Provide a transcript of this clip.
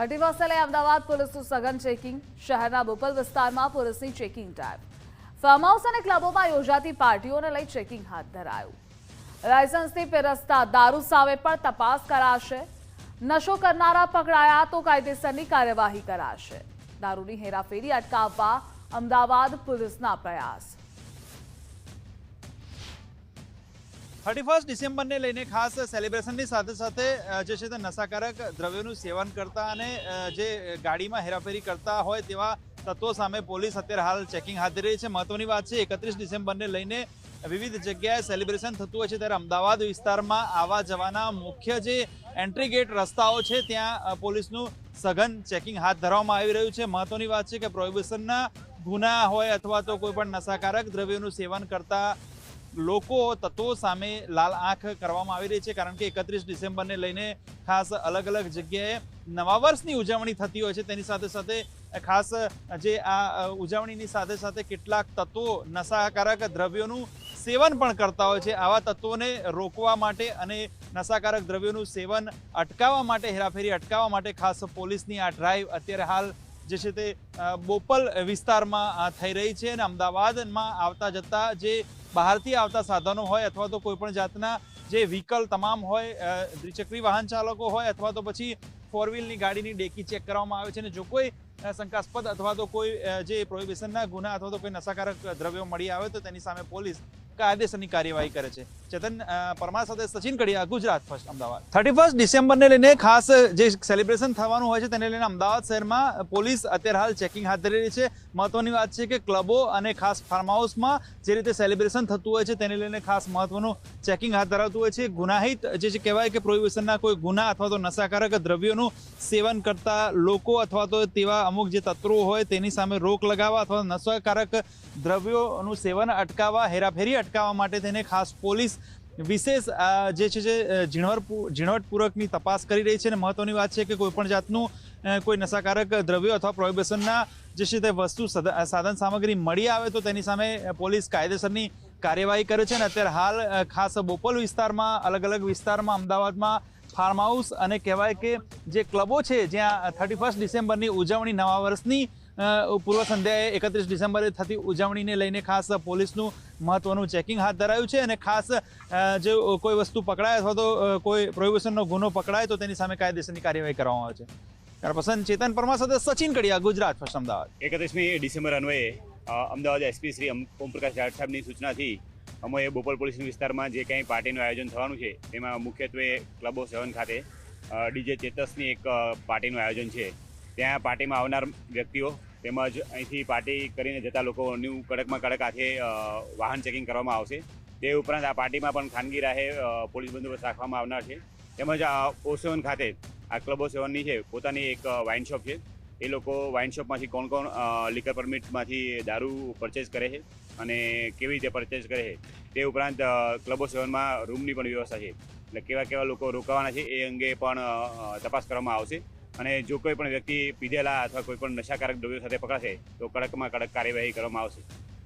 Thirty ફર્સ્ટે લઈ અમદાવાદ પોલીસનું સઘન ચેકિંગ, શહેરના બોપલ વિસ્તારમાં પોલીસની ચેકિંગ ટાઈમ ફાર્મ હાઉસ અને ક્લબોમાં યોજાતી પાર્ટીઓને લઈ ચેકિંગ હાથ ધરાયું. લાયસન્સથી પીરસતા દારૂ સામે પણ તપાસ કરાશે. નશો કરનારા પકડાયા તો કાયદેસરની કાર્યવાહી કરાશે. દારૂની હેરાફેરી અટકાવવા અમદાવાદ પોલીસના પ્રયાસ. થર્ટી ફર્સ્ટ ડિસેમ્બરને લઈને ખાસ સેલિબ્રેશનની સાથે સાથે જે છે તે નશાકારક દ્રવ્યોનું સેવન કરતા અને જે ગાડીમાં હેરાફેરી કરતા હોય તેવા તત્વો સામે પોલીસ અત્યારે હાલ ચેકિંગ હાથ ધરી રહી છે. મહત્વની વાત છે, એકત્રીસ ડિસેમ્બરને લઈને વિવિધ જગ્યાએ સેલિબ્રેશન થતું હોય છે. ત્યારે અમદાવાદ વિસ્તારમાં આવા જવાના મુખ્ય જે એન્ટ્રી ગેટ રસ્તાઓ છે, ત્યાં પોલીસનું સઘન ચેકિંગ હાથ ધરવામાં આવી રહ્યું છે. મહત્વની વાત છે કે પ્રોહિબિશનના ગુના હોય અથવા તો કોઈ પણ નશાકારક દ્રવ્યોનું સેવન કરતા લોકો તત્વો સામે લાલ આંખ કરવામાં આવી રહી છે કારણ કે એકત્રીસ ડિસેમ્બરને લઈને ખાસ અલગ અલગ જગ્યાએ નવા વર્ષની ઉજવણી થતી હોય છે. તેની સાથે સાથે ખાસ જે આ ઉજવણીની સાથે સાથે કેટલાક તત્વો નશાકારક દ્રવ્યોનું સેવન પણ કરતા હોય છે. આવા તત્વોને રોકવા માટે અને નશાકારક દ્રવ્યોનું સેવન અટકાવવા માટે, હેરાફેરી અટકાવવા માટે ખાસ પોલીસની આ ડ્રાઈવ અત્યારે હાલ જે છે તે બોપલ વિસ્તારમાં થઈ રહી છે અને અમદાવાદમાં આવતા જતા જે બહારથી આવતા સાધનો હોય અથવા તો કોઈપણ જાતના જે વ્હીકલ તમામ હોય દ્વિચક્રી વાહન ચાલકો હોય અથવા તો પછી ફોર વ્હીલની ગાડીની ડેકી ચેક કરવામાં આવે છે અને જો કોઈ શંકાસ્પદ અથવા તો કોઈ જે પ્રોહિબિશનના ગુના અથવા તો કોઈ નશાકારક દ્રવ્યો મળી આવે તો તેની સામે પોલીસ કાયદેસરની કાર્યવાહી કરે છે. ચેતન પરમાર સાથે Sachin Kadiya, Gujarat first Ahmedabad. Thirty first ડિસેમ્બરને લઈને ખાસ જે સેલિબ્રેશન થવાનું હોય છે તેને લઈને અમદાવાદ શહેરમાં પોલીસ અત્યારે હાલ ચેકિંગ હાથ ધરી રહી છે. મહત્વની વાત છે કે ક્લબો અને ખાસ ફાર્મ હાઉસમાં જે રીતે સેલિબ્રેશન થતું હોય છે તેને લઈને ખાસ મહત્વનું ચેકિંગ હાથ ધરાવતું હોય છે. ગુનાહિત જે કહેવાય કે પ્રોહિબિશનના કોઈ ગુના અથવા તો નશાકારક દ્રવ્યોનું સેવન કરતા લોકો અથવા તો તેવા અમુક જે તત્વો હોય તેની સામે રોક લગાવવા અથવા નશાકારક દ્રવ્યોનું સેવન અટકાવવા, હેરાફેરી અટકાવવા માટે તેને ખાસ પોલીસ વિશેષ જે છે, જે ઝીણવટ ઝીણવટપૂર્વકની તપાસ કરી રહી છે અને મહત્ત્વની વાત છે કે કોઈપણ જાતનું કોઈ નશાકારક દ્રવ્યો અથવા પ્રોહિબિશનના જે છે, તે વસ્તુ સાધન સામગ્રી મળી આવે તો તેની સામે પોલીસ કાયદેસરની કાર્યવાહી કરે છે અને અત્યારે હાલ ખાસ બોપલ વિસ્તારમાં અલગ અલગ વિસ્તારમાં, અમદાવાદમાં ફાર્મ હાઉસ અને કહેવાય કે જે ક્લબો છે, જ્યાં થર્ટી ફર્સ્ટ ડિસેમ્બરની ઉજવણી નવા વર્ષની પૂર્વ સંધ્યાએ એકત્રીસ ડિસેમ્બરે થતી ઉજવણીને લઈને ખાસ પોલીસનું મહત્વનું ચેકિંગ હાથ ધરાયું છે અને ખાસ જે કોઈ વસ્તુ પકડાય અથવા તો કોઈ પ્રોહિબિશનનો ગુનો પકડાય તો તેની સામે કાયદેસરની કાર્યવાહી કરવામાં આવે છે. ત્યાર પસંદ ચેતન પરમાર સાથે સચિન કડિયા, ગુજરાત ફર્સ્ટ અમદાવાદ. એકત્રીસમી ડિસેમ્બર અન્વયે અમદાવાદ એસપી શ્રી ઓમપ્રકાશ જાટ સાહેબની સૂચનાથી અમે બોપલ પોલીસ વિસ્તારમાં જે કંઈ પાર્ટીનું આયોજન થવાનું છે, તેમાં મુખ્યત્વે ક્લબો સેવન ખાતે ડીજે ચેતસની એક પાર્ટીનું આયોજન છે. ત્યાં પાર્ટીમાં આવનાર વ્યક્તિઓ તેમજ અહીંથી પાર્ટી કરીને જતા લોકોનું કડકમાં કડક હાથે વાહન ચેકિંગ કરવામાં આવશે. તે ઉપરાંત આ પાર્ટીમાં પણ ખાનગી રાહે પોલીસ બંદોબસ્ત રાખવામાં આવનાર છે. તેમજ આ ઓસેવન ખાતે, આ ક્લબો સેવનની છે, પોતાની એક વાઇન શોપ છે. એ લોકો વાઇન શોપમાંથી કોણ કોણ લીકર પરમિટમાંથી દારૂ પરચેઝ કરે છે અને કેવી રીતે પરચેઝ કરે છે. તે ઉપરાંત ક્લબો સેવનમાં રૂમની પણ વ્યવસ્થા છે. એટલે કેવા કેવા લોકો રોકાવાના છે એ અંગે પણ તપાસ કરવામાં આવશે. અને જો કોઈ પણ વ્યક્તિ પીધેલા અથવા કોઈ પણ નશાકારક દ્રવ્યો સાથે પકડાશે, તો કડકમાં કડક કાર્યવાહી કરવામાં આવશે.